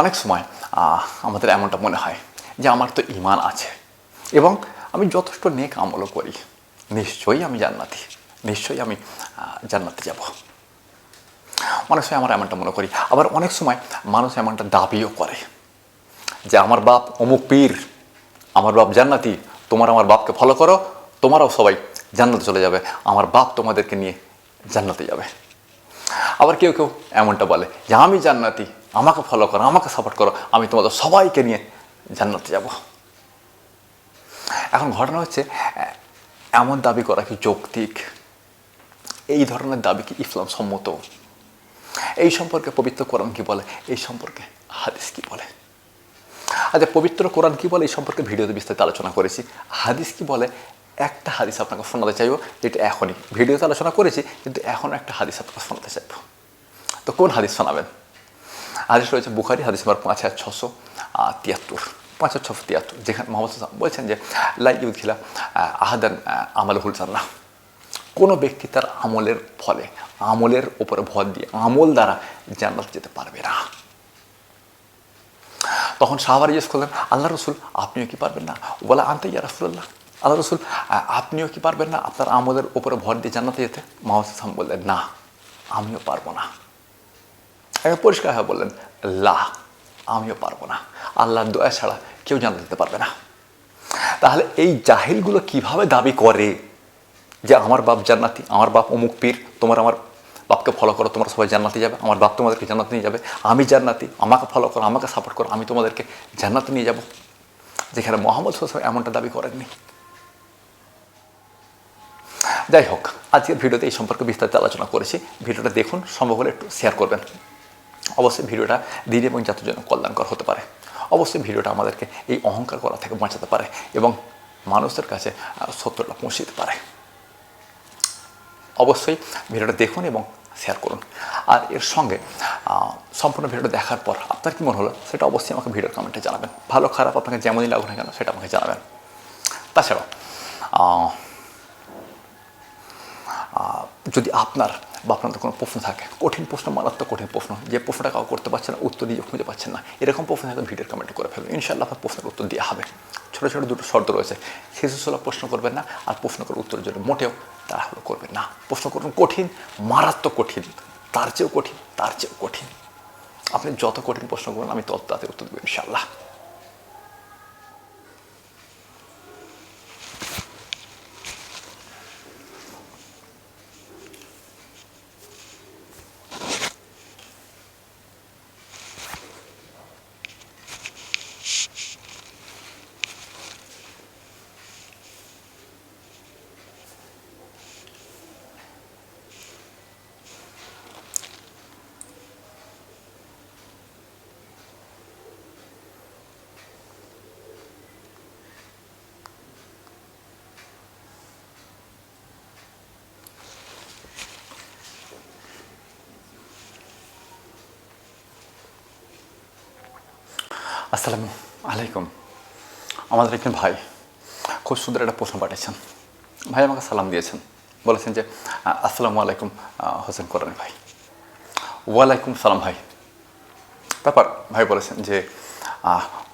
অনেক সময় আমাদের এমনটা মনে হয় যে আমার তো ইমান আছে এবং আমি যথেষ্ট নেক আমলও করি। নিশ্চয়ই আমি জান্নাতি, নিশ্চয়ই আমি জান্নাতে যাব। অনেক সময় আমরা এমনটা মনে করি। আবার অনেক সময় মানুষ এমনটা দাবিও করে যে আমার বাপ অমুক পীর, আমার বাপ জান্নাতি, তোমার আমার বাপকে ফলো করো, তোমারাও সবাই জান্নাতে চলে যাবে, আমার বাপ তোমাদেরকে নিয়ে জান্নাতে যাবে। আবার কেউ কেউ এমনটা বলে যে আমি জান্নাতি আমাকে ফলো করো, আমাকে সাপোর্ট করো, আমি তোমাদের সবাইকে নিয়ে জান্নাতে যাব। এখন ঘটনা হচ্ছে এমন দাবি করা কি যৌক্তিক? এই ধরনের দাবি কি ইসলাম সম্মত? এই সম্পর্কে পবিত্র কোরআন কি বলে? এই সম্পর্কে হাদিস কি বলে? আচ্ছা পবিত্র কোরআন কি বলে? এই সম্পর্কে ভিডিওতে বিস্তারিত আলোচনা করেছি। হাদিস কি বলে? একটা হাদিস আপনাকে শোনাতে চাইব, যেটা এখনই। ভিডিওতে আলোচনা করেছি, কিন্তু এখন একটা হাদিস আপনাকে শোনাতে চাইব। তো কোন হাদিস শোনাবেন? হাদিস রয়েছে বুখারি, হাদিস নম্বর পাঁচ হাজার ছশো তিয়াত্তর। পাঁচ হাজার ছশো তিয়াত্তর, যেখানে মোহাম্মদ সাল্লাম বলছেন যে লাই ইউদ্দিলা আহাদান আমাল হুল জান্নাহ। কোনো ব্যক্তি তার আমলের ফলে, আমলের ওপরে ভর দিয়ে, আমল দ্বারা জান্নাত যেতে পারবে না। তখন সাহাবার জিজ্ঞেস করলেন, আল্লাহ রসুল, আপনিও কি পারবেন না? বলে আনতে ইয়া রসুল্লাহ আল্লাহ রসুল আপনিও কি পারবেন না আপনার আমলের ওপরে ভর দিয়ে জান্নাতে যেতে? সাল্লাম বললেন, না, আমিও পারব না। পরিষ্কার হয়ে বললেন, লা, আমিও পারব না। আল্লাহর দয়া ছাড়া কেউ জানতে দিতে পারবে না। তাহলে এই জাহিলগুলো কীভাবে দাবি করে যে আমার বাপ জান্নাতি, আমার বাপ অমুক পীর, তোমার আমার বাপকে ফলো করো, তোমরা সবাই জান্নাতি যাবে, আমার বাপ তোমাদেরকে জান্নাতে নিয়ে যাবে, আমি জান্নাতি, আমাকে ফলো করো, আমাকে সাপোর্ট করো, আমি তোমাদেরকে জান্নাতে নিয়ে যাব। যেখানে মোহাম্মদ হোসেন এমনটা দাবি করেননি। যাই হোক, আজকের ভিডিওতে এই সম্পর্কে বিস্তারিত আলোচনা করেছি। ভিডিওটা দেখুন, সম্ভব হলে একটু শেয়ার করবেন। অবশ্যই ভিডিওটা দিন এবং জাতির জন্য কল্যাণকর হতে পারে। অবশ্যই ভিডিওটা আমাদেরকে এই অহংকার করা থেকে বাঁচাতে পারে এবং মানুষের কাছে সত্যটা পৌঁছে দিতে পারে। অবশ্যই ভিডিওটা দেখুন এবং শেয়ার করুন। আর এর সঙ্গে সম্পূর্ণ ভিডিওটা দেখার পর আপনার কী মনে হলো? সেটা অবশ্যই আমাকে ভিডিওর কমেন্টে জানাবেন। ভালো, খারাপ আপনাকে যেমনই লাগুক না কেন, সেটা আমাকে জানাবেন। তাছাড়াও যদি আপনার বা আপনাদের কোনো প্রশ্ন থাকে, কঠিন প্রশ্ন, মারাত্মক কঠিন প্রশ্ন, যে প্রশ্নটা কাউ করতে পারছেন না, উত্তর দিয়ে খুঁজে পাচ্ছেন না, এরকম প্রশ্ন থাকলে ভিডিওর কমেন্টে করে ফেলবেন ইনশাল্লাহ আপনার প্রশ্নের উত্তর দেওয়া হবে। ছোটো ছোটো দুটো শর্ত রয়েছে। শিশু সুলভ প্রশ্ন করবেন না আর প্রশ্ন করে উত্তরের জন্য মোটেও তারা হলো করবেন না। প্রশ্ন করুন কঠিন, মারাত্মক কঠিন, তার চেয়েও কঠিন, তার চেয়েও কঠিন। আপনি যত কঠিন প্রশ্ন করবেন, আমি তত তাতে উত্তর দেবো ইনশাল্লাহ আসসালামু আলাইকুম। আমাদের একজন ভাই খুব সুন্দর একটা প্রশ্ন পাঠিয়েছেন। ভাই আমাকে সালাম দিয়েছেন। বলেছেন যে আসসালামু আলাইকুম হোসেন কোরআন ভাই। ওয়ালাইকুম সালাম ভাই। তারপর ভাই বলেছেন যে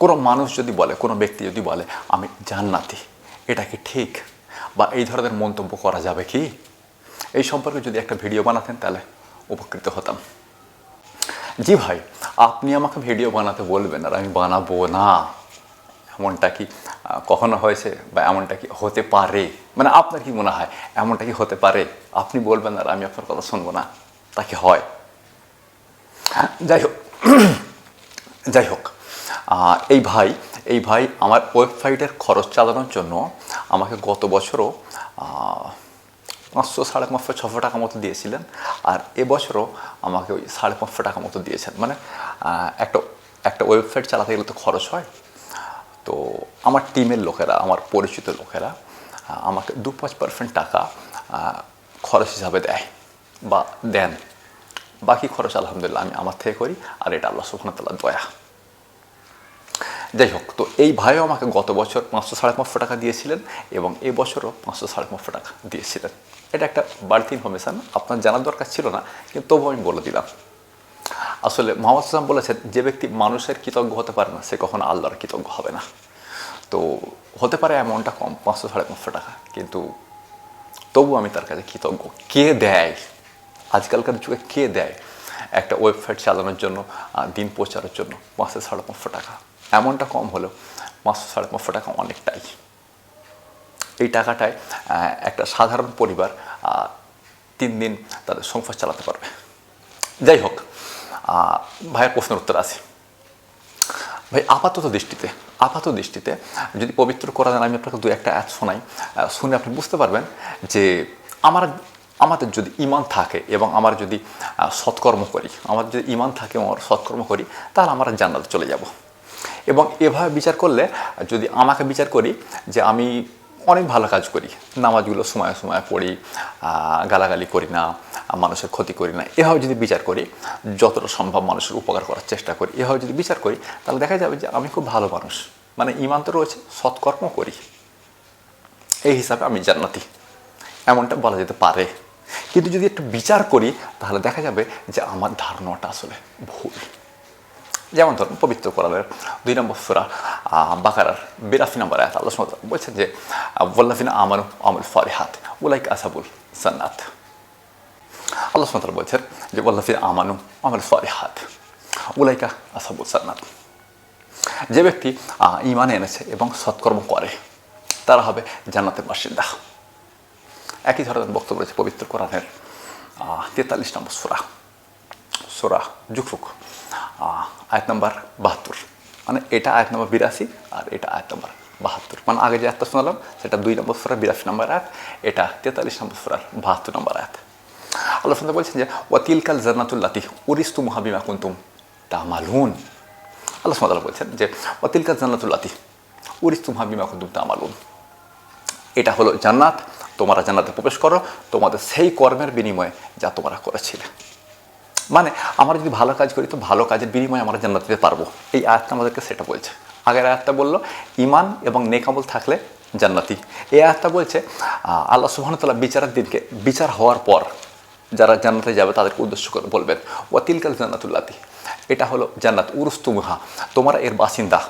কোনো মানুষ যদি বলে, কোনো ব্যক্তি যদি বলে, আমি জান্নাতি, এটা কি ঠিক? বা এই ধরনের মন্তব্য করা যাবে কি? এই সম্পর্কে যদি একটা ভিডিও বানাতেন, তাহলে উপকৃত হতাম। জি ভাই, আপনি আমাকে ভিডিও বানাতে বলবেন আর আমি বানাবো না। এমনটা কি কখনো হয়েছে বা এমনটা কি হতে পারে? মানে আপনার কি মনে হয়, এমনটা কি হতে পারে? আপনি বলবেন আর আমি আপনার কথা শুনব না। তা কি হয়? যাই হোক যাই হোক এই ভাই এই ভাই আমার ওয়েবসাইটের খরচ চালানোর জন্য আমাকে গত বছরও পাঁচশো সাড়ে পাঁচশো ছশো টাকা মতো দিয়েছিলেন। আর এবছরও আমাকে ওই সাড়ে পাঁচশো টাকা মতো দিয়েছেন। মানে একটা একটা ওয়েবসাইট চালাতে গেলে তো খরচ হয়। তো আমার টিমের লোকেরা, আমার পরিচিত লোকেরা আমাকে দু পাঁচ পার্সেন্ট টাকা খরচ হিসাবে দেয় বা দেন। বাকি খরচ আলহামদুলিল্লাহ আমি আমার থেকে করি, আর এটা আল্লাহ সুখান তাল্লাহ দয়া। যাই হোক, তো এই ভাইও আমাকে গত বছর পাঁচশো সাড়ে পাঁচশো টাকা দিয়েছিলেন এবং এবছরও পাঁচশো সাড়ে পাঁচশো টাকা দিয়েছিলেন। এটা একটা বাড়তি ইনফরমেশান আপনার জানার দরকার ছিল না, কিন্তু তবু আমি বলে দিলাম। আসলে মোহাম্মদ ইসলাম বলেছেন, যে ব্যক্তি মানুষের কৃতজ্ঞ হতে পারে না, সে কখনো আল্লাহর কৃতজ্ঞ হবে না। তো হতে পারে অ্যামাউন্টটা কম, পাঁচশো সাড়ে পাঁচশো টাকা, কিন্তু তবু আমি তার কাছে কৃতজ্ঞ। কে দেয়? আজকালকার যুগে কে দেয়? একটা ওয়েবসাইট চালানোর জন্য দিন প্রচারের জন্য, পাঁচশো সাড়ে পাঁচশো টাকা। এমনটা কম হলেও পাঁচশো সাড়ে পাঁচশো টাকা অনেকটাই। এই টাকাটায় একটা সাধারণ পরিবার তিন দিন তাদের সংসার চালাতে পারবে। যাই হোক ভাইয়ের প্রশ্নের উত্তর আছে। ভাই, আপাতত দৃষ্টিতে আপাত দৃষ্টিতে যদি পবিত্র করা আমি আপনাকে দু একটা অ্যাড শোনাই। শুনে আপনি বুঝতে পারবেন যে আমার, আমাদের যদি ইমান থাকে এবং আমার যদি সৎকর্ম করি, আমার যদি ইমান থাকে আমার সৎকর্ম করি, তাহলে আমরা জান্নাতে চলে যাব। এবং এভাবে বিচার করলে, যদি আমাকে বিচার করি যে আমি অনেক ভালো কাজ করি। নামাজগুলো সময় সময় পড়ি গালাগালি করি না, মানুষের ক্ষতি করি না। এভাবে যদি বিচার করি, যতটা সম্ভব মানুষের উপকার করার চেষ্টা করি, এভাবে যদি বিচার করি, তাহলে দেখা যাবে যে আমি খুব ভালো মানুষ। মানে ইমান তো রয়েছে, সৎকর্ম করি। এই হিসাবে আমি জান্নাতি। এমনটা বলা যেতে পারে। কিন্তু যদি একটু বিচার করি, তাহলে দেখা যাবে যে আমার ধারণাটা আসলে ভুল। যেমন ধরুন, পবিত্র কোরআনের দুই নম্বর সুরা বাকারার বিরাশি নম্বর আয়াত আল্লাহ সুবহানাহু বলছেন যে ওয়াল্লাফিনা আমানু আমল ফারিহাত উলাইক আসাবুল সান্নাত। আল্লাহ সুবহানাহু বলছেন যে ওয়াল্লাফিনা আমানু আমল ফারিহাত উলাইকা আসাবুল সান্নাত। যে ব্যক্তি ঈমান এনেছে এবং সৎকর্ম করে, তারা হবে জান্নাতের বাসিন্দা। একই ধরনের বক্তব্য রয়েছে পবিত্র কোরআনের তেতাল্লিশ নম্বর সুরা, সোরা জুকফুক আয়াত নম্বর বাহাত্তর। মানে এটা আয়াত নম্বর বিরাশি আর এটা আয়াত নম্বর বাহাত্তর। মানে আগে যে আয়াতটা শোনালাম, সেটা দুই নম্বর সুরার বিরাশি নম্বর আয়াত, এটা তেতাল্লিশ নম্বর সুরার বাহাত্তর নম্বর আয়াত। আল্লাহ সুন্দর বলছেন যে, ওয়াতিলকাল জান্নাতুল্লাতি উরিস্তু মহাবিমা কুন্তুম তামালুন। আল্লাহ সুন্দর বলছেন যে, ওয়াতিলকাল জান্নাতুল্লাতি উরিস্তু মহাবিমা কুন্তুম তা মালুন এটা হলো জান্নাত, তোমরা জান্নাতে প্রবেশ করো, তোমাদের সেই কর্মের বিনিময়ে যা তোমরা করেছিলে। মানে আমরা যদি ভালো কাজ করি, তো ভালো কাজের বিনিময়ে আমরা জান্নাত দিতে পারব। এই আয়াতটা আমাদেরকে সেটা বলছে। আগের আয়াতটা বলল ইমান এবং নেকামল থাকলে জান্নাতি। এই আয়াতটা বলছে আল্লাহ সুবাহতাল্লাহ বিচারের দিনকে, বিচার হওয়ার পর যারা জান্নাতে যাবে, তাদেরকে উদ্দেশ্য করে বলবেন ওয়াতিলকাল জান্নাতুল্লাতি এটা হলো জান্নাত উরুস্তুমুহা তোমরা এর বাসিন্দা,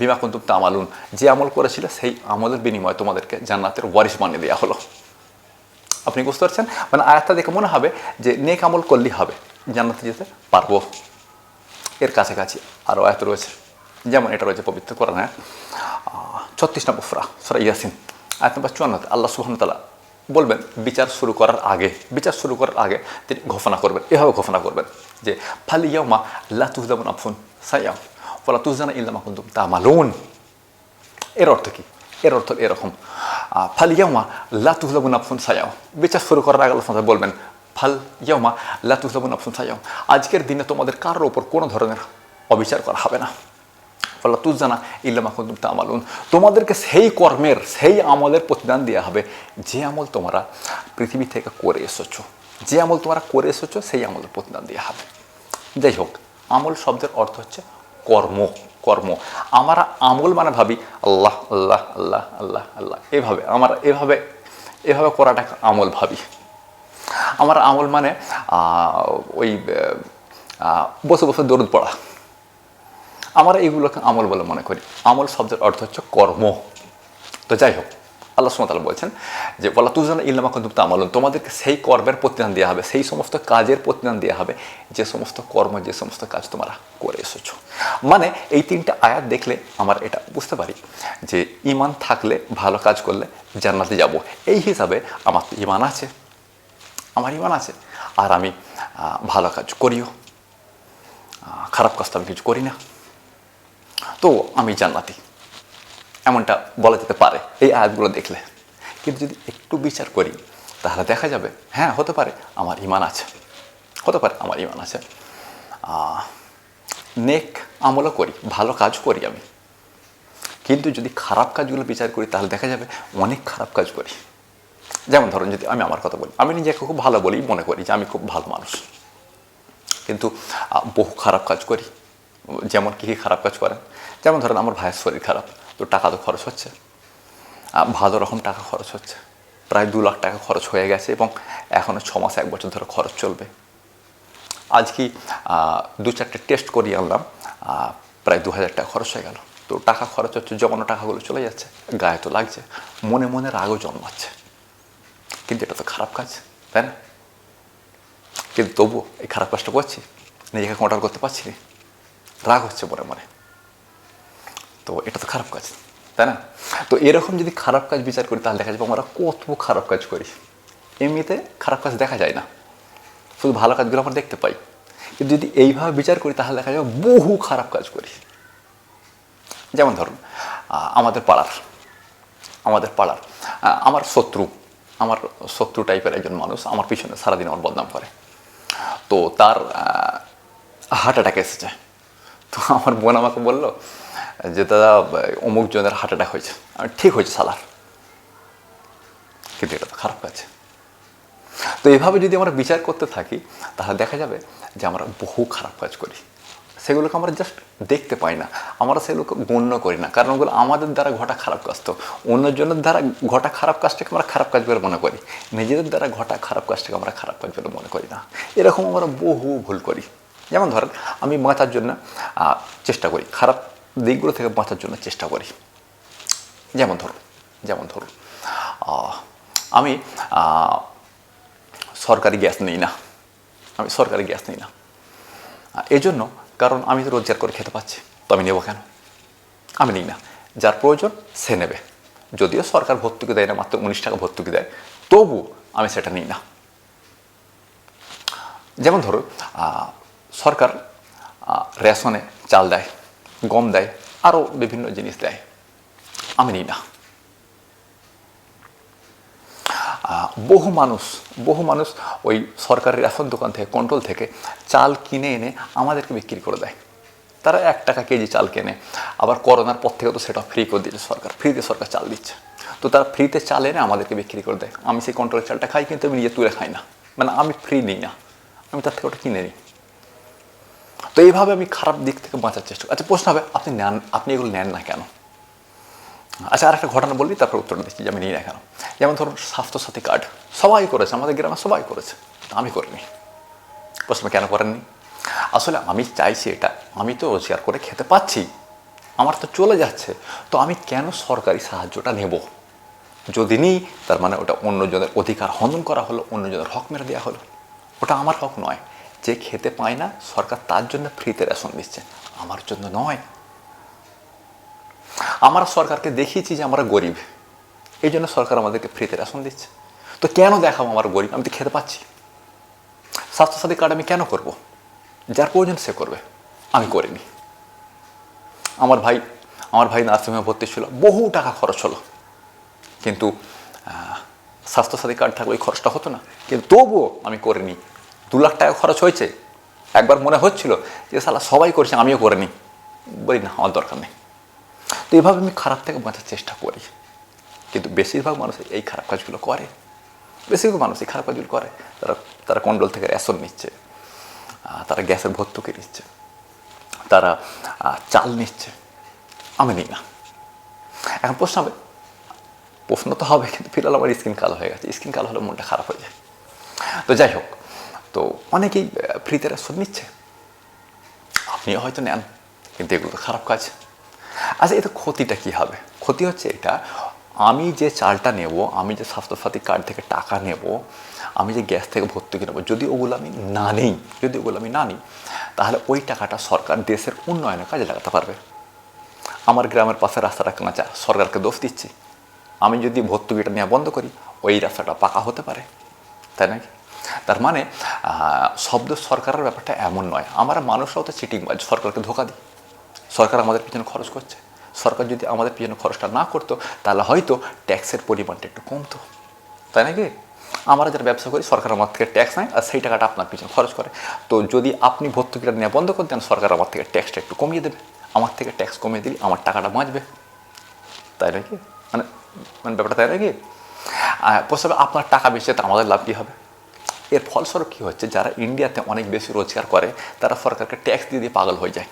বিমা কুন্তুম তামালুন, যে আমল করেছিলে, সেই আমলের বিনিময়ে তোমাদেরকে জান্নাতের ওয়ারিশ বানিয়ে দেওয়া হলো। আপনি বুঝতে পারছেন? মানে আয়াতটা দেখে মনে হবে যে নেক আমল করলেই হবে, জান্নাতে যেতে পারব। এর কাছাকাছি আরও আয়াত রয়েছে, যেমন এটা রয়েছে পবিত্র কোরআনে ছত্রিশ নম্বর ফুরা সুরা ইয়াসিন, আয়াত নম্বর চুয়ান্নতে আল্লাহ সুহামতাল্লাহ বলবেন, বিচার শুরু করার আগে, বিচার শুরু করার আগে তিনি ঘোষণা করবেন, এভাবে ঘোষণা করবেন যে ফালিয়ামা আল্লাহ তুহজামুন আফুন সাইয়াম ফলা তুহজানা ইল্লামা তা মালুন এর অর্থ কি? এর অর্থ এরকম ফাল ইয়ামা লা তুহলাবুন আফসুন সায়াও বিচার শুরু করার আগে আল্লাহ বলবেন ফাল ইয়ামা লা তুহলাবুন আফসুন সায়াও আজকের দিনে তোমাদের কারোর ওপর কোনো ধরনের অবিচার করা হবে না ফলে তুজানা ইল্লামা কুন্তুম তামালুন তোমাদেরকে সেই কর্মের সেই আমলের প্রতিদান দেওয়া হবে যে আমল তোমরা পৃথিবী থেকে করে এসেছ যে আমল তোমরা করে এসেছ সেই আমলের প্রতিদান দেওয়া হবে যাই হোক আমল শব্দের অর্থ হচ্ছে কর্ম কর্ম। আমরা আমল মানে ভাবি, আল্লাহ আল্লাহ আল্লাহ আল্লাহ আল্লাহ। এভাবে, আমার এভাবে এভাবে করাটা আমল ভাবি। আমার আমল মানে ওই বসে বসে দরুদ পড়া। আমরা এগুলোকে আমল বলে মনে করি। আমল শব্দের অর্থ হচ্ছে কর্ম। তো যাই হোক আল্লাহ সুমতাল বলছেন যে বলা তুজন ইল্লামা কুন্তুম তামালুন তোমাদেরকে সেই কর্মের প্রতিদান দেওয়া হবে, সেই সমস্ত কাজের প্রতিদান দেওয়া হবে, যে সমস্ত কর্ম, যে সমস্ত কাজ তোমরা করে এসেছ। মানে এই তিনটা আয়াত দেখলে আমার এটা বুঝতে পারি যে ইমান থাকলে ভালো কাজ করলে জান্নাতে যাব। এই হিসাবে আমার তো ইমান আছে, আমার ইমান আছে। আর আমি ভালো কাজ করিও খারাপ কাজ তো আমি কিছু করি না। তো আমি জান্নাতি। এমনটা বলা যেতে পারে এই আয়াতগুলো দেখলে। কিন্তু যদি একটু বিচার করি, তাহলে দেখা যাবে হ্যাঁ হতে পারে, আমার ইমান আছে। হতে পারে, আমার ইমান আছে। নেক আমলও করি, ভালো কাজ করি আমি। কিন্তু যদি খারাপ কাজগুলো বিচার করি, তাহলে দেখা যাবে অনেক খারাপ কাজ করি। যেমন ধরুন, যদি আমি আমার কথা বলি, আমি নিজেকে খুব ভালো বলেই মনে করি যে আমি খুব ভালো মানুষ। কিন্তু বহু খারাপ কাজ করি। যেমন কী কী খারাপ কাজ করেন? যেমন ধরেন, আমার ভাইয়ের শরীর খারাপ। তো টাকা তো খরচ হচ্ছে। ভালো রকম টাকা খরচ হচ্ছে। প্রায় দু লাখ টাকা খরচ হয়ে গেছে এবং এখনও ছ মাস, এক বছর ধরে খরচ চলবে। আজ কি দু চারটে টেস্ট করিয়ে আনলাম প্রায় দু হাজার টাকা খরচ হয়ে গেল। তো টাকা খরচ হচ্ছে, জমানো টাকাগুলো চলে যাচ্ছে। গায়ে তো লাগছে। মনে মনে রাগও জন্মাচ্ছে। কিন্তু এটা তো খারাপ কাজ, তাই না? কিন্তু তবুও এই খারাপ কাজটা করছি। নিজেকে কন্ট্রোল করতে পারছি না। রাগ হচ্ছে মনে মনে। তো এটা তো খারাপ কাজ, তাই না? তো এরকম যদি খারাপ কাজ বিচার করি, তাহলে দেখা যাবে আমরা কত খারাপ কাজ করি। এমনিতে খারাপ কাজ দেখা যায় না। শুধু ভালো কাজগুলো আমরা দেখতে পাই। কিন্তু যদি এইভাবে বিচার করি, তাহলে দেখা যাবে বহু খারাপ কাজ করি। যেমন ধরুন আমাদের পাড়ার আমাদের পাড়ার আমার শত্রু আমার শত্রু টাইপের একজন মানুষ আমার পিছনে সারাদিন আমার বদনাম করে। তো তার হার্ট অ্যাটাক এসেছে। তো আমার বোন আমাকে বলল যে দাদা, অমুক জনের হার্ট অ্যাটাক হয়েছে। ঠিক হয়েছে সালার। কিন্তু এটা তো খারাপ কাজ। তো এভাবে যদি আমরা বিচার করতে থাকি, তাহলে দেখা যাবে যে আমরা বহু খারাপ কাজ করি। সেগুলোকে আমরা জাস্ট দেখতে পাই না। আমরা সেগুলোকে গণ্য করি না। কারণ ওগুলো আমাদের দ্বারা ঘটা খারাপ কাজ তো। অন্যজনের দ্বারা ঘটা খারাপ কাজটাকে আমরা খারাপ কাজ বলে মনে করি। নিজেদের দ্বারা ঘটা খারাপ কাজটাকে আমরা খারাপ কাজ বলে মনে করি না। এরকম আমরা বহু ভুল করি। যেমন ধরেন, আমি বাঁচার জন্য চেষ্টা করি। খারাপ দিকগুলো থেকে বাঁচার জন্য চেষ্টা করি। যেমন ধরুন যেমন ধরুন আমি সরকারি গ্যাস নিই না। আমি সরকারি গ্যাস নিই না। এজন্য কারণ আমি তো রোজগার করে খেতে পাচ্ছি তো আমি নেব কেন? আমি নিই না। যার প্রয়োজন সে নেবে। যদিও সরকার ভর্তুকি দেয় না মাত্র উনিশ টাকা ভর্তুকি দেয় তবু আমি সেটা নিই না। যেমন আহ, সরকার রেশনে চাল দেয়। গম দেয় আরও বিভিন্ন জিনিস দেয়। আমি নিই না। বহু মানুষ বহু মানুষ ওই সরকারি রেশন দোকান থেকে কন্ট্রোল থেকে চাল কিনে এনে আমাদেরকে বিক্রি করে দেয়। তারা এক টাকা কেজি চাল কেনে। আবার করোনার পর থেকে তো সেটা ফ্রি করে দিয়েছে সরকার ফ্রিতে সরকার চাল দিচ্ছে। তো তারা ফ্রিতে চাল এনে আমাদেরকে বিক্রি করে দেয়। আমি সেই কন্ট্রোলের চালটা খাই, কিন্তু আমি নিজে তুলে খাই না। মানে আমি ফ্রি নিই না। আমি তার থেকে ওটা কিনে নিই। তো এইভাবে আমি খারাপ দিক থেকে বাঁচার চেষ্টা আচ্ছা প্রশ্ন হবে, আপনি নেন, আপনি এগুলো নেন না কেন? আচ্ছা আর একটা ঘটনা বলবি তারপর উত্তর দিচ্ছি, যে আমি নিই না কেন? যেমন ধরুন, স্বাস্থ্যসাথী কার্ড, সবাই করেছে, আমাদের গ্রামে সবাই করেছে আমি করিনি। প্রশ্ন, কেন করেননি? আসলে আমি চাইছি এটা, আমি তো রোজগার করে খেতে পাচ্ছি, আমার তো চলে যাচ্ছে, তো আমি কেন সরকারি সাহায্যটা নেব? যদি নিই, তার মানে ওটা অন্যজনের অধিকার হনন করা হলো, অন্যজনের হক মেরে দেওয়া হলো, ওটা আমার হক নয়। যে খেতে পায় না, সরকার তার জন্য ফ্রিতে রেশন দিচ্ছে। আমার জন্য নয়। আমরা সরকারকে দেখিয়েছি যে আমরা গরিব। এই জন্য সরকার আমাদেরকে ফ্রিতে রেশন দিচ্ছে। তো কেন দেখাবো আমার গরিব? আমি তো খেতে পাচ্ছি। স্বাস্থ্যসাথী কার্ড আমি কেন করব? যার প্রয়োজন সে করবে। আমি করিনি। আমার ভাই আমার ভাই নার্সিংহোমে ভর্তি ছিল। বহু টাকা খরচ হলো। কিন্তু স্বাস্থ্যসাথী কার্ড থাকলে ওই খরচটা হতো না। কিন্তু তবুও আমি করিনি। দু লাখ টাকা খরচ হয়েছে। একবার মনে হচ্ছিল যে, সালা, সবাই করছে, আমিও করিনি বলি, না, আমার দরকার নেই। তো এভাবে আমি খারাপ থেকে বাঁচার চেষ্টা করি। কিন্তু বেশিরভাগ মানুষ এই খারাপ কাজগুলো করে। বেশিরভাগ মানুষ এই খারাপ কাজগুলো করে। তারা তারা কন্ট্রোল থেকে রেশন নিচ্ছে তারা গ্যাসের ভর্তুকি নিচ্ছে, তারা চাল নিচ্ছে। আমি নিই না। এখন প্রশ্ন হবে, প্রশ্ন তো হবে, কিন্তু ফিলহাল আমার স্কিন কালো হয়ে গেছে। স্কিন কালো হলে মনটা খারাপ হয়ে যায়। তো যাই হোক তো অনেকেই ফ্রিতে রেশন নিচ্ছে। আপনিও হয়তো নেন, কিন্তু এগুলো তো খারাপ কাজ। আচ্ছা এতে ক্ষতিটা কী হবে? ক্ষতি হচ্ছে এটা, আমি যে চালটা নেব, আমি যে স্বাস্থ্যসাথী কার্ড থেকে টাকা নেব, আমি যে গ্যাস থেকে ভর্তুকি নেব, যদি ওগুলো আমি না নিই, যদি ওগুলো আমি না নিই, তাহলে ওই টাকাটা সরকার দেশের উন্নয়নে কাজে লাগাতে পারবে। আমার গ্রামের পাশে রাস্তাটা কাঁচা সরকারকে দোষ দিচ্ছি। আমি যদি ভর্তুকিটা নেওয়া বন্ধ করি, ওই রাস্তাটা পাকা হতে পারে। তাই নাকি? তার মানে শব্দ সরকারের ব্যাপারটা এমন নয়। আমরা মানুষরাও তো চিটিংবাজ সরকারকে ধোকা দিই। সরকার আমাদের পিছনে খরচ করছে। সরকার যদি আমাদের পিছনে খরচটা না করতো, তাহলে হয়তো ট্যাক্সের পরিমাণটা একটু কমতো। তাই নাকি? আমরা যারা ব্যবসা করি, সরকার আমার থেকে ট্যাক্স নেয় আর সেই টাকাটা আপনার পিছনে খরচ করে। তো যদি আপনি ভর্তুকিটা নেওয়া বন্ধ করে দেন, সরকার আমার থেকে ট্যাক্সটা একটু কমিয়ে দেবে। আমার থেকে ট্যাক্স কমিয়ে দিলে আমার টাকাটা বাঁচবে। তাই নাকি? মানে মানে ব্যাপারটা তাই নাকি? প্রস্তাবে আপনার টাকা বেশি তো আমাদের লাভ কী হবে? এর ফলস্বরূপ কী হচ্ছে? যারা ইন্ডিয়াতে অনেক বেশি রোজগার করে, তারা সরকারকে ট্যাক্স দিয়ে দিয়ে পাগল হয়ে যায়।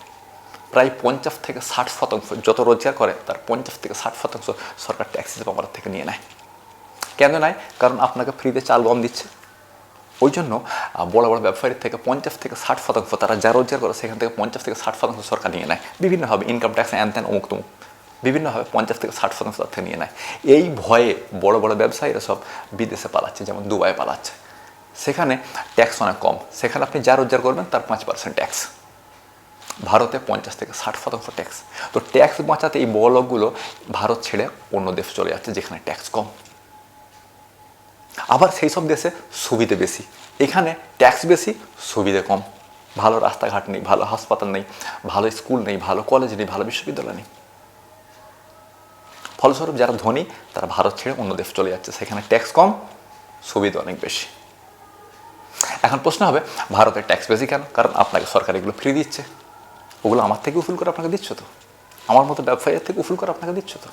প্রায় পঞ্চাশ থেকে ষাট শতাংশ যত রোজগার করে, তার পঞ্চাশ থেকে ষাট শতাংশ সরকার ট্যাক্স হিসেবে আমাদের থেকে নিয়ে নেয়। কেন নেয়? কারণ আপনাকে ফ্রিতে চাল, গম দিচ্ছে। ওই জন্য বড় বড় ব্যবসায়ীর থেকে পঞ্চাশ থেকে ষাট শতাংশ, তারা যা রোজগার করে, সেখান থেকে পঞ্চাশ থেকে ষাট শতাংশ সরকার নিয়ে নেয়। বিভিন্নভাবে ইনকাম ট্যাক্স অ্যান ত্যান অমুক তমুক। বিভিন্নভাবে পঞ্চাশ থেকে ষাট শতাংশ তার থেকে নিয়ে নেয়। এই ভয়ে বড় বড় ব্যবসায়ীরা সব বিদেশে পালাচ্ছে, যেমন দুবাই পালাচ্ছে। সেখানে ট্যাক্স অনেক কম। সেখানে আপনি যা রোজগার করবেন, তার পাঁচ পার্সেন্ট ট্যাক্স ভারতে পঞ্চাশ থেকে ষাট শতাংশ ট্যাক্স তো ট্যাক্স বাঁচাতে এই বড় ভারত ছেড়ে অন্য দেশে চলে যাচ্ছে, যেখানে ট্যাক্স কম। আবার সেই সব দেশে সুবিধে বেশি। এখানে ট্যাক্স বেশি, সুবিধে কম। ভালো রাস্তাঘাট নেই, ভালো হাসপাতাল নেই, ভালো স্কুল নেই, ভালো কলেজ নেই, ভালো বিশ্ববিদ্যালয় নেই। ফলস্বরূপ যারা ধনী, তারা ভারত ছেড়ে অন্য দেশে চলে যাচ্ছে। সেখানে ট্যাক্স কম, সুবিধা অনেক বেশি। এখন প্রশ্ন হবে, ভারতের ট্যাক্স বেশি কেন? কারণ আপনাকে সরকার এগুলো ফ্রি দিচ্ছে। ওগুলো আমার থেকে উফুল করে আপনাকে দিচ্ছ তো। আমার মতো ব্যবসায়ীর থেকে উফুল করে আপনাকে দিচ্ছ তো।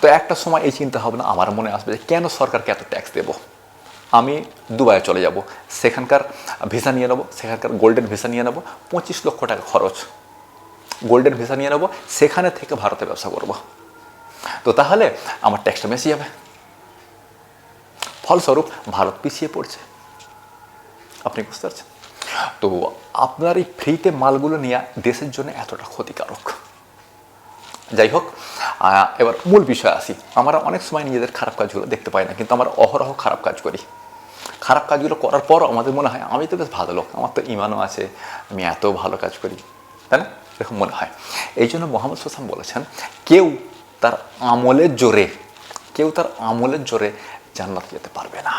তো একটা সময় এই চিন্তা ভাবনা আমার মনে আসবে যে কেন সরকারকে এত ট্যাক্স দেবো? আমি দুবাইয়ে চলে যাব, সেখানকার ভিসা নিয়ে নেব, সেখানকার গোল্ডেন ভিসা নিয়ে নেব, পঁচিশ লক্ষ টাকা খরচ। গোল্ডেন ভিসা নিয়ে নেব, সেখানে থেকে ভারতে ব্যবসা করব। তো তাহলে আমার ট্যাক্সটা বেশি যাবে ফলস্বরূপ ভারত পিছিয়ে পড়ছে। আপনি বুঝতে পারছেন? তো আপনার এই ফ্রিতে মালগুলো নেওয়া দেশের জন্য এতটা ক্ষতিকারক। যাই হোক এবার মূল বিষয় আসি। আমরা অনেক সময় নিজেদের খারাপ কাজগুলো দেখতে পাই না, কিন্তু আমরা অহরহ খারাপ কাজ করি। খারাপ কাজগুলো করার পর আমাদের মনে হয়, আমি তো বেশ ভালো লোক, আমার তো ইমানও আছে, আমি এত ভালো কাজ করি। তাই না? এরকম মনে হয়। এই জন্য মোহাম্মদ সোসাম বলেছেন, কেউ তার আমলের জোরে, কেউ তার আমলের জোরে জান্নাত যেতে পারবে না।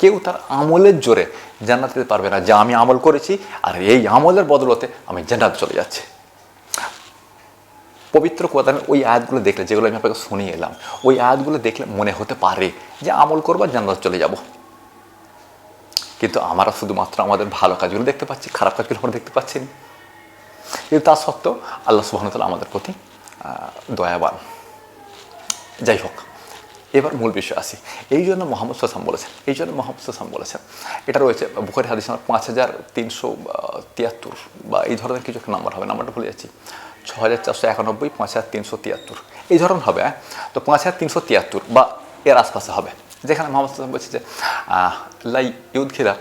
কেউ তার আমলের জোরে জান্নাত যেতে পারবে না যে আমি আমল করেছি আর এই আমলের বদলতে আমি জান্নাত চলে যাচ্ছে। পবিত্র কোরআনের ওই আয়াতগুলো দেখলে, যেগুলো আমি আপনাকে শুনিয়ে এলাম, ওই আয়াতগুলো দেখলে মনে হতে পারে যে আমল করব জান্নাত চলে যাব। কিন্তু আমরা শুধুমাত্র আমাদের ভালো কাজগুলো দেখতে পাচ্ছি, খারাপ কাজগুলো আমরা দেখতে পাচ্ছি না। কিন্তু তা সত্ত্বেও আল্লাহ সুবাহতাল্লাহ আমাদের প্রতি দয়াবান। যাই হোক এবার মূল বিষয় আসি। এই জন্য মোহাম্মদ সাসাম বলেছেন এই জন্য মোহাম্মদ সাসাম বলেছেন এটা রয়েছে বুখারি হাদিস আমার পাঁচ হাজার তিনশো তিয়াত্তর বা এই ধরনের কিছু একটা নাম্বার হবে নাম্বারটা ভুলে যাচ্ছি। ছ হাজার চারশো একানব্বই পাঁচ হাজার তিনশো তিয়াত্তর। এই ধরনের হবে হ্যাঁ? তো পাঁচ হাজার তিনশো তিয়াত্তর বা এর আশপাশে হবে। যেখানে মোহাম্মদ সাসাম বলছে যে লাই ইউদ খিলা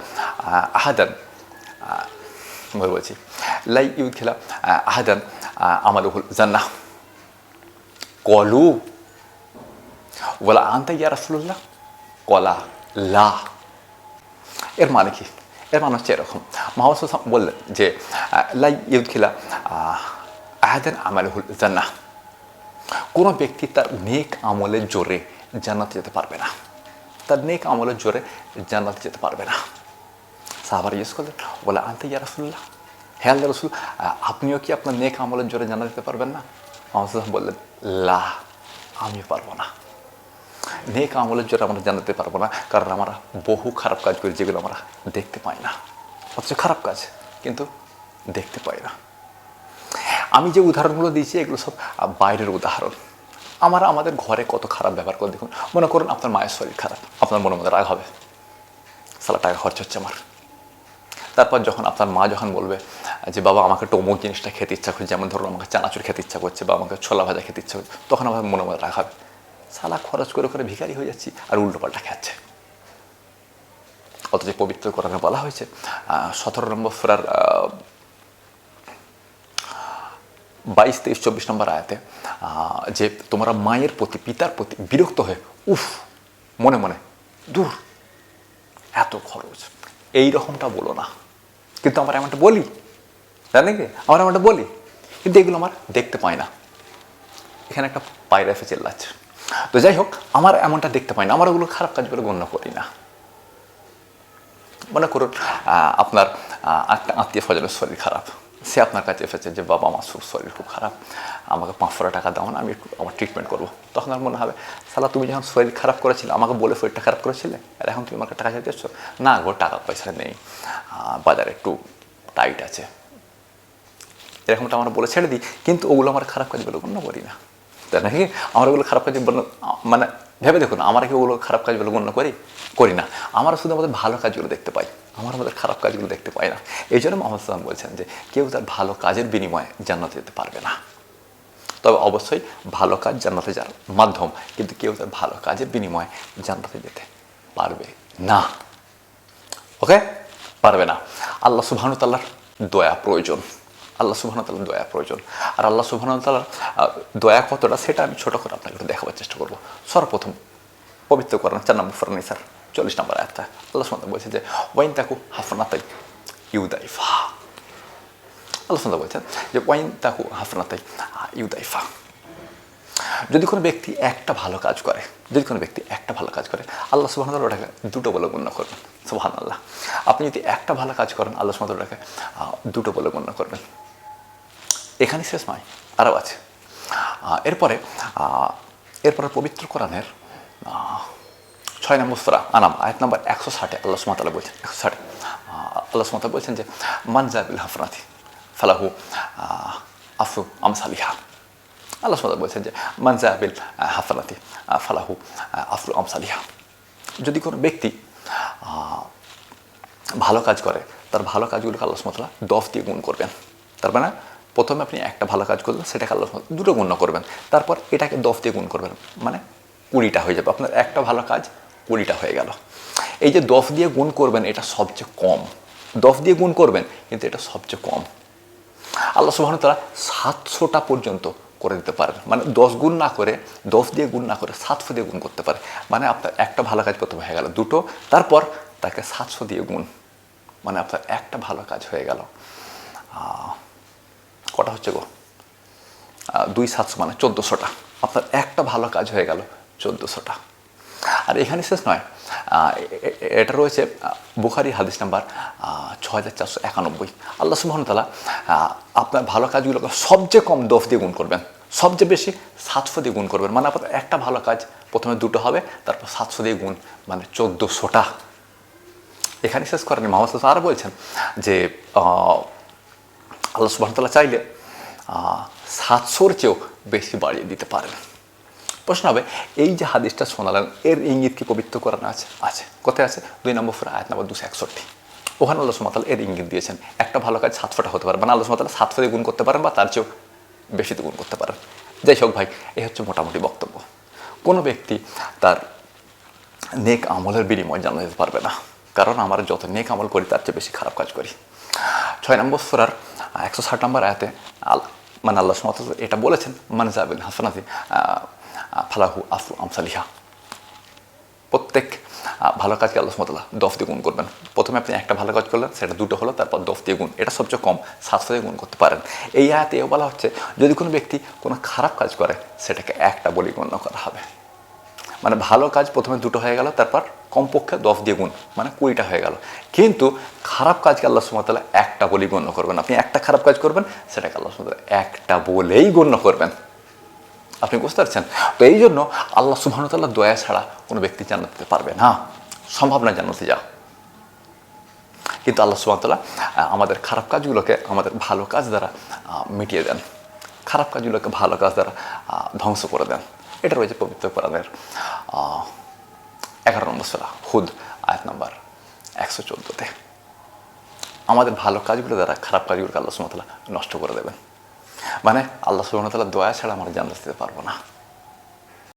আহাদান আহ, বলছি লাই ইউদ খিলা আহাদান আমাদুল জান্নাহ। কলু বলা আনতে ইয়া রাসুল্লাহ কলা লা এর মানে কি এর মানে হচ্ছে এরকম সাল্লাম বললেন যে লাই ইউদ খিলা আহাদেন আমালহুল জান্নাহ কোনো ব্যক্তি তার নেক আমলের জোরে জান্নাতে যেতে পারবে না তার নেক আমলের জোরে জান্নাতে যেতে পারবে না সাহাবার ইউজ করলেন বলে আনতে ইয়া রাসুল্লাহ হ্যাঁ আল্লাহ রসুল আপনিও কি আপনার নেক আমলের জোরে জান্নাত যেতে পারবেন না সাল্লাম বললেন লা আমি পারব না নেক আমলের জন্য আমরা জানাতে পারব না, কারণ আমরা বহু খারাপ কাজ করি যেগুলো আমরা দেখতে পাই না। অথচ খারাপ কাজ, কিন্তু দেখতে পাই না। আমি যে উদাহরণগুলো দিয়েছি, এগুলো সব বাইরের উদাহরণ। আমরা, আমাদের ঘরে কত খারাপ ব্যবহার করে দেখুন। মনে করুন আপনার মায়ের শরীর খারাপ, আপনার মনে মধ্যে রাগ হবে। সালা টাকা খরচ হচ্ছে আমার। তারপর যখন আপনার মা যখন বলবে যে, বাবা, আমাকে একটু জিনিসটা খেতে ইচ্ছা করছে। যেমন ধরুন, আমাকে চানাচুর খেতে ইচ্ছা করছে বা আমাকে ছোলা ভাজা খেতে ইচ্ছা করছে, তখন আমার মনে মনে রাখাবে সালা খরচ করে করে ভিখারি হয়ে যাচ্ছি আর উল্টোপাল্টা খাচ্ছে। অথচ পবিত্র কোরআনে বলা হয়েছে সতেরো নম্বর ফেরার বাইশ, তেইশ, চব্বিশ নম্বর আয়াতে যে তোমরা মায়ের প্রতি, পিতার প্রতি বিরক্ত হয়ে, উফ, মনে মনে, দূর, এত খরচ, এই রকমটা বলো না। কিন্তু আমরা এমনটা বলি জানেন কি আমরা এমনটা বলি, কিন্তু এগুলো আমার দেখতে পাই না। এখানে একটা পায়রা এসে চেল্লাচ্ছে। তো যাই হোক, আমার এমনটা দেখতে পাই না। আমার ওগুলো খারাপ কাজ গণ্য করি না। মনে করুন আপনার একটা আত্মীয় স্বজনের শরীর খারাপ। সে আপনার কাছে এসেছে যে, বাবা, আমার শরীর খুব খারাপ। আমাকে পাঁচশো টাকা দাও না, আমি একটু আমার ট্রিটমেন্ট করব। তখন আর মনে হবে সালা তুমি যখন শরীর খারাপ করেছিলে, আমাকে বলে শরীরটা খারাপ করেছিলে? আর এখন তুমি আমাকে টাকা চাইতে এসছো না গো, টাকা পয়সা নেই। বাজারে একটু টাইট আছে। এরকমটা আমরা বলে ছেড়ে দিই, কিন্তু ওগুলো আমার খারাপ কাজ বলে গণ্য করি না। তাই নাকি আমরা ওগুলো খারাপ কাজ মানে ভেবে দেখুন, আমরা কি ওগুলো খারাপ কাজ বলে গণ্য করি? করি না। আমরা শুধু আমাদের ভালো কাজগুলো দেখতে পাই। আমরা আমাদের খারাপ কাজগুলো দেখতে পাই না। এই জন্য মোহাম্মদ বলছেন যে, কেউ তার ভালো কাজের বিনিময়ে জান্নাতে যেতে পারবে না। তবে অবশ্যই ভালো কাজ জান্নাতে যাওয়ার মাধ্যম, কিন্তু কেউ তার ভালো কাজের বিনিময়ে জান্নাতে যেতে পারবে না। ওকে? পারবে না। আল্লাহ সুবহানু তাল্লার দয়া প্রয়োজন। আল্লাহ সুবহানু তাল্লার দয়া প্রয়োজন। আর আল্লাহ সুবহানু তাল্লার আহ, দয়া কতটা সেটা আমি ছোটো করে আপনাকে একটু দেখাবার চেষ্টা করব। সর্বপ্রথম পবিত্র করেন চার নম্বর ফরানি স্যার চল্লিশ নম্বর আয়াতটা। আল্লাহ সুবহানাহু বলছে যে ওয়াইন তাকু হাফনাতাই ইউদাইফা। আল্লাহ সুবহানাহু বলছেন যে ওয়াইন তাকু হাফনাতাই ইউদাইফা। যদি কোনো ব্যক্তি একটা ভালো কাজ করে যদি কোনো ব্যক্তি একটা ভালো কাজ করে আল্লাহ সুবাহ ওটাকে দুটো বলে গণ্য করবেন। সুবাহান আল্লাহ আপনি যদি একটা ভালো কাজ করেন আল্লাহ সুবাহ ওটাকে দুটো বলে গণ্য করবেন। এখানে শেষ নয় আরও আছে। এরপরে এরপরে পবিত্র কোরআনের ছয় নম্বর সুরা আনাম আয়াত নম্বর একশো ষাটে আল্লাহ সুমাতালা বলছেন একশো ষাটে। আল্লাহ সুমাতা বলছেন যে মানজাবিল হাফনাথি ফালাহু আফু আমসালিহা। আল্লাহ সুমাতা বলছেন যে মানজাবিল আহ, ফালাহু আহ, আফু আমসালিহা। যদি কোনো ব্যক্তি ভালো কাজ করে তার ভালো কাজগুলোকে আল্লাহ সুমতলা দশ দিয়ে গুণ করবেন। তার মানে প্রথমে আপনি একটা ভালো কাজ করলেন, সেটাকে আল্লাহ দুটো গুণ করবেন। তারপর এটাকে দশ দিয়ে গুণ করবেন। মানে কুড়িটা হয়ে যাবে। আপনার একটা ভালো কাজ কুড়িটা হয়ে গেল। এই যে দশ দিয়ে গুণ করবেন, এটা সবচেয়ে কম। দশ দিয়ে গুণ করবেন, কিন্তু এটা সবচেয়ে কম। আল্লাহ সুবহান তারা সাতশোটা পর্যন্ত করে দিতে পারেন। মানে দশ গুণ না করে, দশ দিয়ে গুণ না করে সাতশো দিয়ে গুণ করতে পারে। মানে আপনার একটা ভালো কাজ প্রথমে হয়ে গেল দুটো, তারপর তাকে সাতশো দিয়ে গুণ। মানে আপনার একটা ভালো কাজ হয়ে গেল। কটা হচ্ছে গো? দুই সাতশো মানে চোদ্দোশোটা। আপনার একটা ভালো কাজ হয়ে গেল, চোদ্দোশোটা। আর এখানে শেষ নয় এটা রয়েছে বুখারি হাদিস নাম্বার ছ হাজার চারশো একানব্বই। আল্লাহ সুবাহতালা আপনার ভালো কাজগুলোকে সবচেয়ে কম দশ দিয়ে গুণ করবেন। সবচেয়ে বেশি সাতশো দিয়ে গুণ করবেন। মানে আপনার একটা ভালো কাজ প্রথমে দুটো হবে, তারপর সাতশো দিয়ে গুণ মানে চোদ্দোশোটা। এখানে শেষ করেনি মোহাম্মদ আর বলছেন যে আল্লাহ সুবাহতাল্লাহ চাইলে সাতশোর চেয়েও বেশি বাড়িয়ে দিতে পারেন। প্রশ্ন হবে, এই যে হাদিসটা শোনালেন, এর ইঙ্গিত কি পবিত্র করানো আছে? আছে। কোথায় আছে? দুই নম্বর ফুরা আয়াত নম্বর দুশো একষট্টি। ওখানে আল্লাহ সুমাতাল এর ইঙ্গিত দিয়েছেন, একটা ভালো কাজ সাত ফোটা হতে পারে। মানে আল্লাহ সুমাতাল সাত ফোটে গুণ করতে পারেন বা তার চেয়েও বেশিতে গুণ করতে পারেন। যাই হোক ভাই এই হচ্ছে মোটামুটি বক্তব্য। কোনো ব্যক্তি তার নেক আমলের বিনিময় জানা যেতে পারবে না। কারণ আমরা যত নেক আমল করি, তার চেয়ে বেশি খারাপ কাজ করি। ছয় নম্বর সুরার একশো ষাট নম্বর আয়াতে মানে আল্লাহ সুমাত এটা বলেছেন মানে যাবেন হাসানাতি ফালাহু আফু আমসালিহা। প্রত্যেক ভালো কাজকে আল্লাহ সুমতাল্লাহ দফ দিয়ে গুণ করবেন। প্রথমে আপনি একটা ভালো কাজ করলেন, সেটা দুটো হলো, তারপর দফ দিয়ে গুণ। এটা সবচেয়ে কম, সাতশো দিয়ে গুণ করতে পারেন। এই আয়াতে এও বলা হচ্ছে, যদি কোনো ব্যক্তি কোনো খারাপ কাজ করে, সেটাকে একটা বলি গণ্য করা হবে। মানে ভালো কাজ প্রথমে দুটো হয়ে গেল, তারপর কমপক্ষে দশ দিয়ে গুণ মানে কুড়িটা হয়ে গেল। কিন্তু খারাপ কাজকে আল্লাহ সুমতাল্লাহ একটা বলেই গণ্য করবেন। আপনি একটা খারাপ কাজ করবেন, সেটাকে আল্লাহ সুমতাল্লাহ একটা বলেই গণ্য করবেন। আপনি বুঝতে পারছেন? তো এই জন্য আল্লাহ সুবাহতাল্লাহ দয়া ছাড়া কোনো ব্যক্তি জান্নাত দিতে পারবে না। সম্ভব না জান্নাতে যাও কিন্তু আল্লাহ সুবাহতাল্লাহ আমাদের খারাপ কাজগুলোকে আমাদের ভালো কাজ দ্বারা মিটিয়ে দেন। খারাপ কাজগুলোকে ভালো কাজ দ্বারা ধ্বংস করে দেন। এটা রয়েছে পবিত্র কোরআনের এগারো নম্বর সোলা হুদ, আয়াত নম্বর একশো চোদ্দোতে। আমাদের ভালো কাজগুলো দ্বারা খারাপ কাজগুলোকে আল্লাহ সুমতলা নষ্ট করে দেবেন। মানে আল্লাহ সুমতলা দয়া ছাড়া আমরা জানতে পারব না।